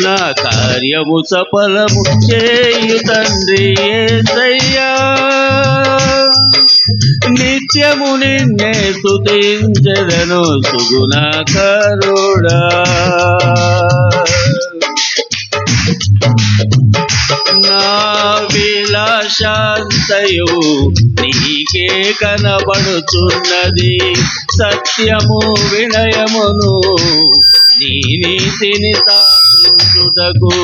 నా కార్యము సఫలము చేయు తండ్రి ఏసయ్యా. నిత్యము నిన్నే స్తుతించదను సుగుణాకరుడా నా విలాశాంతయు నీకే కనబడుతున్నది సత్యము వినయమును. నీ నీతిని స్థాపించుటకు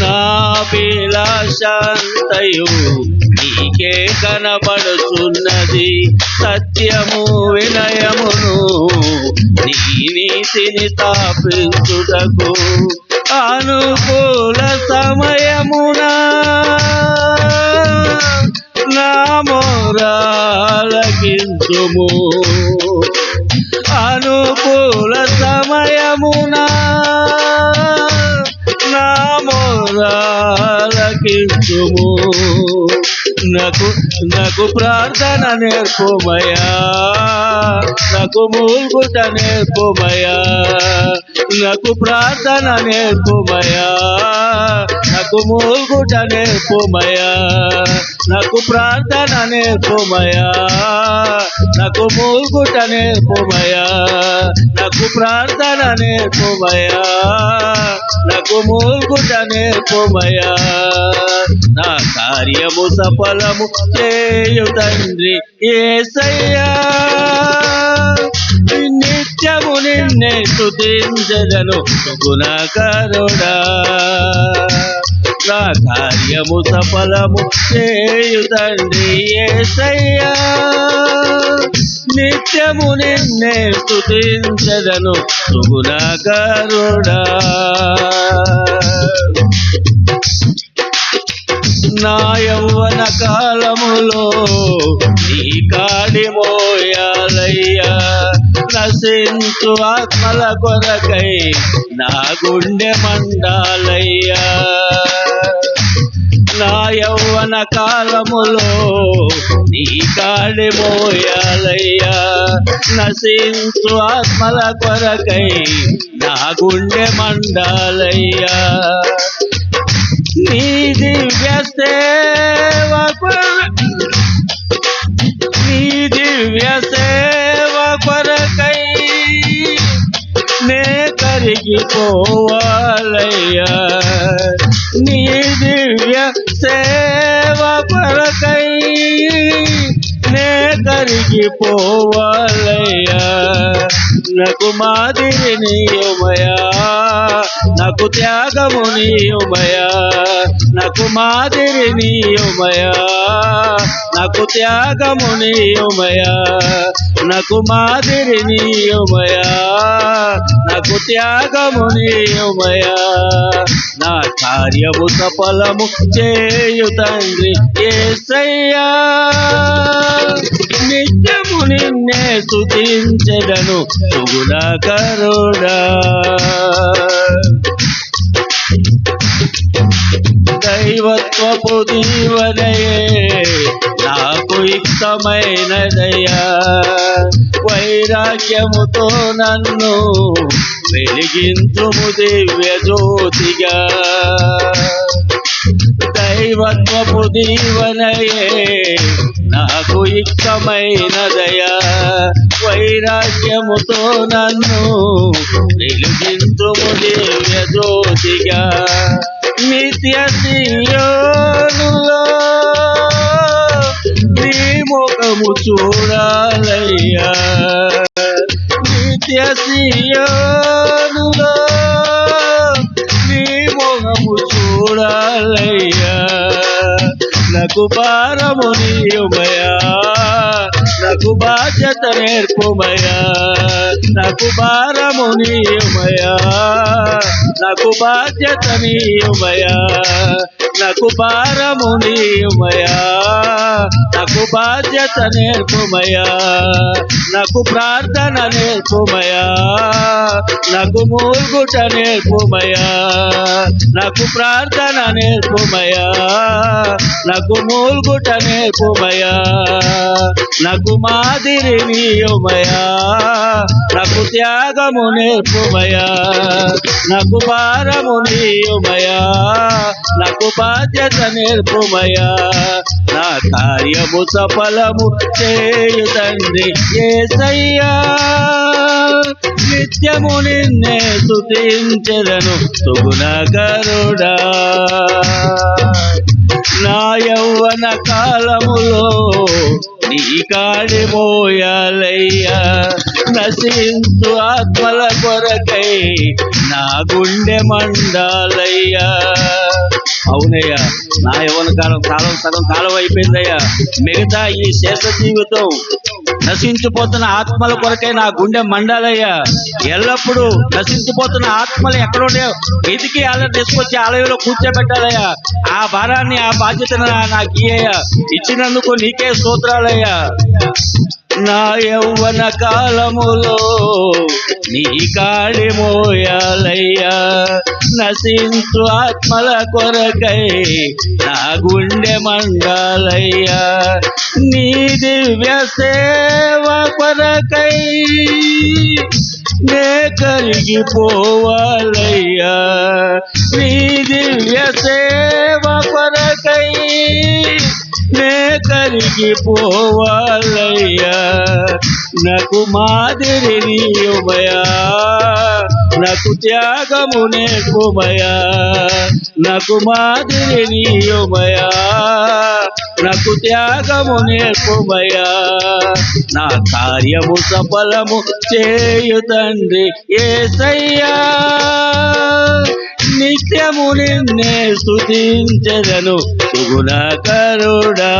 నా విలాశాంతయు నీకే కనబడుచున్నది. సత్యము వినయమును నీ నీతిని స్థాపించుటకు. అనుకూల సమయమున నా మోరాలకించుము. మొరాలకించుము నాకు నాకు ప్రార్థన నేర్పుమయా నాకు మూల్గుట నేర్పుమయా నాకు ప్రార్థన నేర్పుమయా నాకు మూల్గుట నేర్పుమయా నాకు ప్రార్థన నేర్పుమయా నాకు మూల్గుట నేర్పుమయా నాకు ప్రార్థన నేర్పుమయా నాకు మూల్గుట నా కార్యము సఫలము చేయు తండ్రి ఏసయ్యా. నిత్యము నిన్నే స్తుతించదను గుణకరుడా నా కార్యము సఫలము చేయు తండ్రి ఏసయ్యా. నిత్యము నిన్నే స్తుతించదను సుగుణకరుడా నా యౌవన కాలములో నీ కాడి మోయాలయ్యా. నశించు ఆత్మల కొరకై నా గుండె మండాలయ్యా. నా యౌవన కాలములో నీ కాడి మోయా మోయాలయ్యా నశించు ఆత్మల కొరకై నా గుండె మండాలయ్యా. నీ దివ్య సేవకు నీ దివ్య సేవ కొరకై నే కరిగిపోవాలయ్యా. నీ దివ్య సేవ పోవాలయ్యా. నాకు మాదిరి నీయుమయా నాకు త్యాగము నీయుమయా నాకు మాదిరి నీయుమయా నాకు త్యాగము నీయుమయా నాకు మాదిరి నీయుమయా నాకు త్యాగము నీయుమయా నా కార్యము సఫలము చేయు తండ్రి ఏ సయ్యా నిత్యము నిన్నే స్తుతించెదను సుగుణకరుడా దైవత్వపు దీవనయే నాకు ఇష్టమైనదయ్యా వైరాగ్యముతో నన్ను వెలిగించుము దివ్య జ్యోతిగా. దైవత్వపు దీవనయే నాకు ఇష్టమైనదయా వైరాగ్యముతో నన్ను వెలిగించుము దివ్య జ్యోతిగా. నిత్య దివ్యోనులో నీ ముఖము చూడాలయ్యా. నిత్య దివ్యోనులో నాకు భారము నీయుమయా. నాకు బాధ్యత నేర్పుమయా నాకు భారము నీయుమయా నాకు బాధ్యత నీయుమయా నాకు భారము నీయుమయా నాకు బాధ్యత నేర్పుమయా నాకు ప్రార్థన నేర్పుమయా నాకు మూల్గుట నేర్పుమయా నాకు ప్రార్థన నేర్పుమయా నాకు మూల్గుట నేర్పుమయా నాకు మాదిరి నీయుమయా నాకు త్యాగము నేర్పుమయా? నాకు భారము నీయుమయా? నాకు బాధ్యత నేర్పుమయా? నా కార్యము సఫలము చేయు తండ్రి ఏసయ్యా. నిత్యము నిన్నే స్తుతించెదను సుగుణకరుడా నా యౌవన కాలములో నీ కాడి మోయాలయ్యా నశించు ఆత్మల కొరకై నా గుండె మండాలయ్యా అవునయ్యా నా యవన కాలం కాలం సగం కాలం అయిపోయిందయ్యా. మిగతా ఈ శేష జీవితం నశించిపోతున్న ఆత్మల కొరకై నా గుండె మండాలయ్యా. ఎల్లప్పుడూ నశించిపోతున్న ఆత్మలు ఎక్కడుండే? వెతికి అలా తీసుకొచ్చి ఆలయంలో కూర్చోబెట్టాలయ్యా. ఆ భారాన్ని ఆ బాధ్యతను నా- నాకు ఇయ్యయ్యా ఇచ్చినందుకు నీకే సూత్రాలయ్యా నా యౌవన కాలములో నీ కాడి మోయాలయ్యా. నశించు ఆత్మల కొరకై నా గుండె మండాలయ్యా. నీ దివ్య సేవ కొరకై నే కరిగిపోవాలయ్యా. నీ కరిగిపోవాలయ్యా నాకు మాదిరి నీయుమయా నాకు త్యాగము నేర్పుమయా నాకు మాదిరి నీయుమయా నాకు త్యాగము నేర్పుమయా నా కార్యము సఫలము చేయు తండ్రి ఏసయ్యా. నిత్యము నిన్నే స్థుతించదను సుగుణకరుడా.